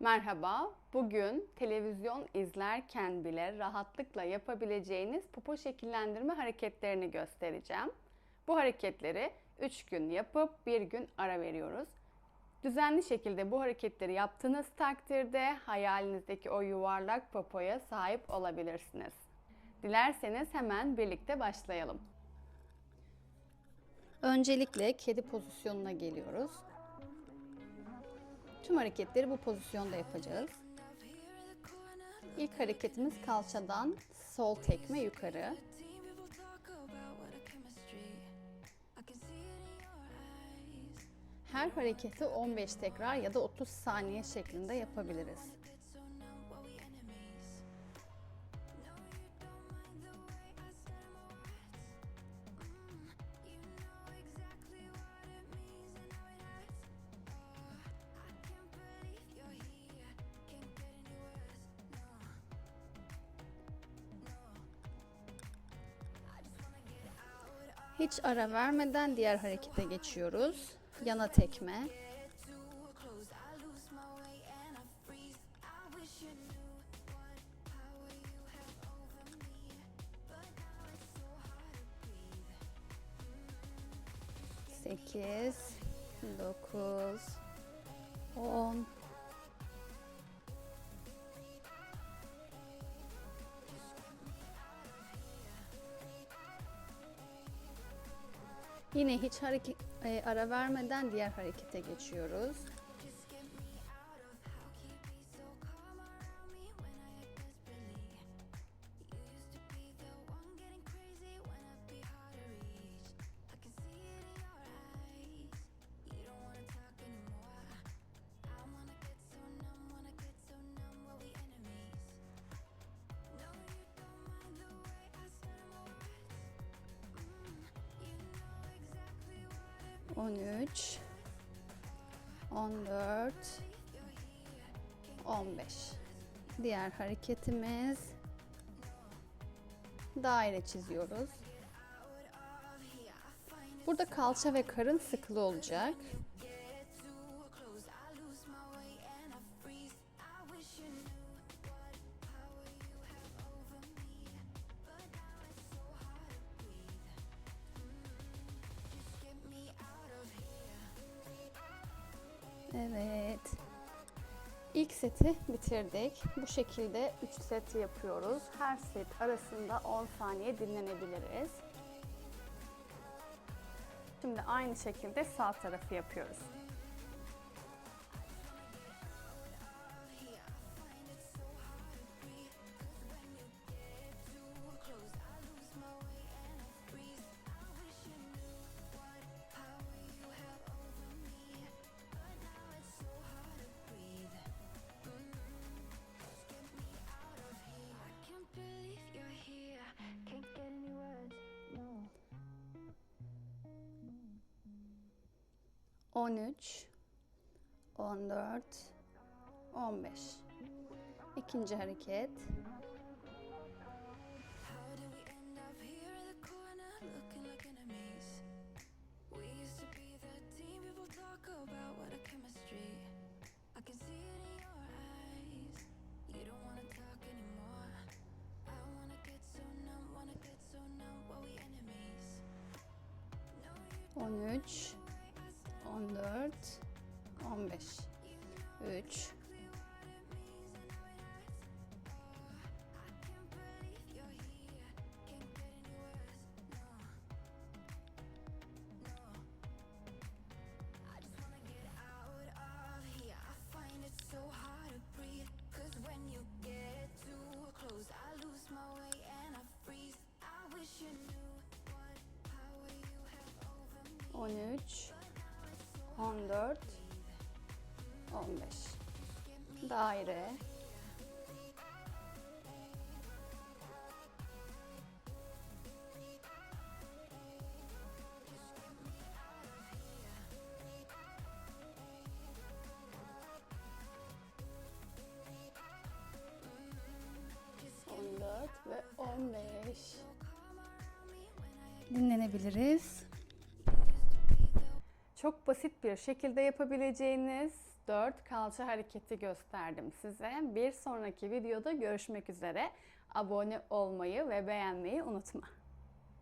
Merhaba. Bugün televizyon izlerken bile rahatlıkla yapabileceğiniz popo şekillendirme hareketlerini göstereceğim. Bu hareketleri 3 gün yapıp 1 gün ara veriyoruz. Düzenli şekilde bu hareketleri yaptığınız takdirde hayalinizdeki o yuvarlak popoya sahip olabilirsiniz. Dilerseniz hemen birlikte başlayalım. Öncelikle kedi pozisyonuna geliyoruz. Tüm hareketleri bu pozisyonda yapacağız. İlk hareketimiz kalçadan sol tekme yukarı. Her hareketi 15 tekrar ya da 30 saniye şeklinde yapabiliriz. Hiç ara vermeden diğer harekete geçiyoruz. Yana tekme. Sekiz, dokuz, on, Yine hiç hareket e, ara vermeden diğer harekete geçiyoruz. On üç, on dört, on beş. Diğer hareketimiz daire çiziyoruz. Burada kalça ve karın sıkılı olacak. Evet. İlk seti bitirdik. Bu şekilde 3 set yapıyoruz. Her set arasında 10 saniye dinlenebiliriz. Şimdi aynı şekilde sağ tarafı yapıyoruz. 13 14 15 İkinci hareket. How did 14 15 3 13 14 15 Daire ve on beş. Dinlenebiliriz. Çok basit bir şekilde yapabileceğiniz 4 kalça hareketi gösterdim size. Bir sonraki videoda görüşmek üzere. Abone olmayı ve beğenmeyi unutma.